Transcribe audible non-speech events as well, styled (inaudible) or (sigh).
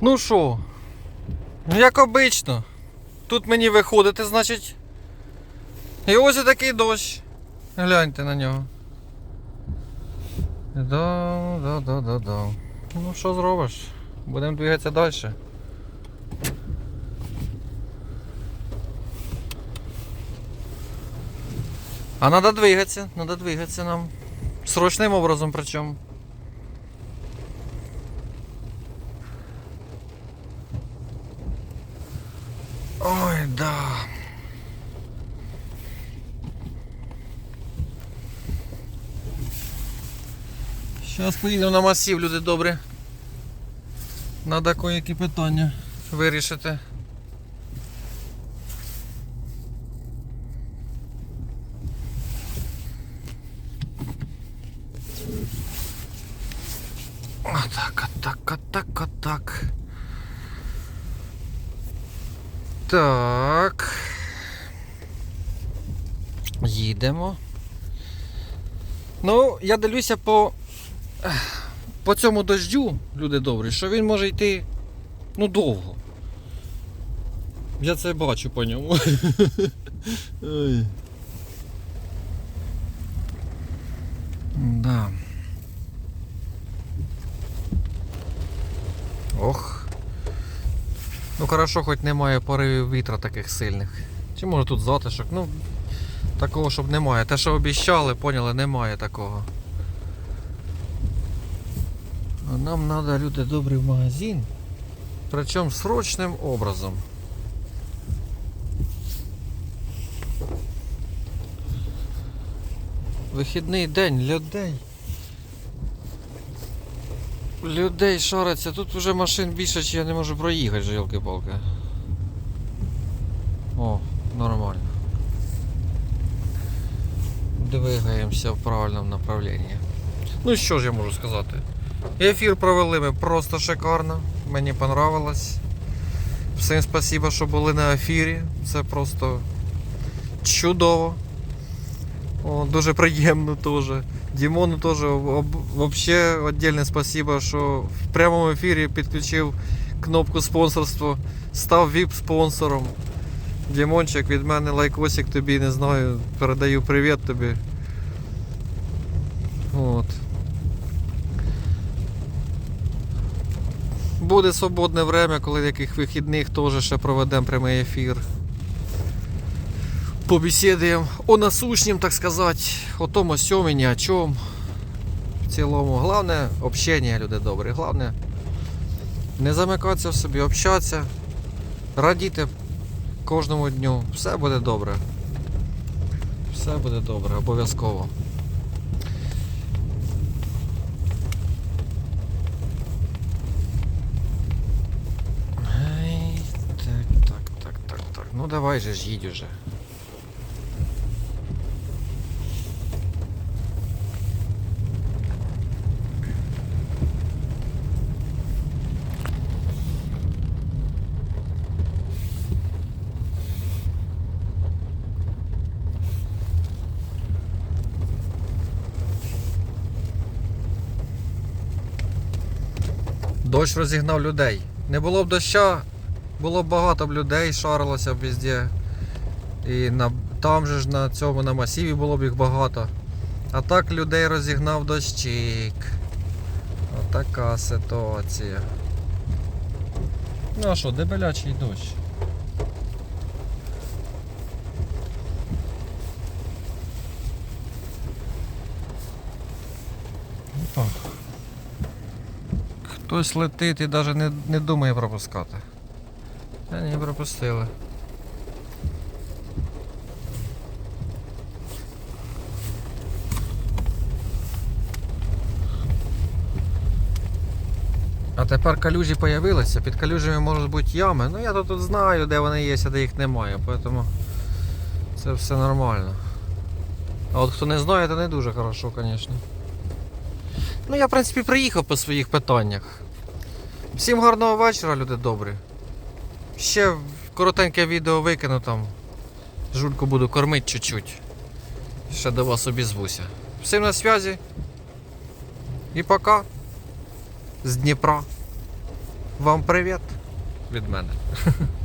Ну що, ну як обично. Тут мені виходити, значить. І ось і такий дощ. Гляньте на нього. Да, да, да, да, да. Ну що зробиш? Будемо двигатися далі. А надо двигаться, надо двигаться нам. Срочним образом причем. Ой, да. Зараз поїдемо на масів, люди добрі. Надо кое-які питання вирішити. Отак, отак, отак, отак. Так. Їдемо. Ну, я дивлюся по. По цьому дождю, люди добрі, що він може йти ну довго. Я це бачу по ньому. (laughs) Ой. Да. Ох. Ну хорошо, хоч немає поривів вітра таких сильних. Чи може тут затишок? Ну, такого щоб немає. Те, що обіщали, поняли, немає такого. А нам треба, люди добрі, в магазин. Причому срочним образом. Вихідний день, людей. Людей шариться, тут вже машин більше, чи я не можу проїхати, же, палки О, нормально. Двигаємося в правильному направленні. Ну що ж я можу сказати? Ефір провели ми просто шикарно. Мені понравилось. Всім спасибо, що були на ефірі. Це просто чудово. О, дуже приємно теж. Дімону теж взагалі віддільне спасибо, що в прямому ефірі підключив кнопку спонсорства, став VIP-спонсором. Дімончик, від мене лайкосик тобі, не знаю, передаю привіт тобі. От. Буде свободне время, коли яких вихідних теж ще проведемо прямий ефір. Побесідаємо о насущнім, так сказати, о тому сьому, ні о чому. В цілому. Головне общення, люди добрі. Головне не замикатися в собі, общатися, радіти кожному дню. Все буде добре. Все буде добре, обов'язково. Так, так, так, так, так. Ну давай же ж їдь уже. Дощ розігнав людей. Не було б доща, було б багато б людей, шарилося б везде. І на, там же ж на цьому на масиві було б їх багато. А так людей розігнав дощик. Отака ситуація. Ну а що, дебелячий дощ. Опа. Хтось летить і навіть не, не думає пропускати. Та ні, пропустили. А тепер калюжі появилися, під калюжами можуть бути ями. Ну я тут знаю, де вони є, а де їх немає, тому це все нормально. А от хто не знає, то не дуже хорошо, звісно. Ну я в принципі приїхав по своїх питаннях. Всім гарного вечора, люди добрі. Ще коротеньке відео викину там. Жульку буду кормити чуть-чуть. Ще до вас обізвуся. Всім на зв'язі. І пока. З Дніпра. Вам привіт від мене. (laughs)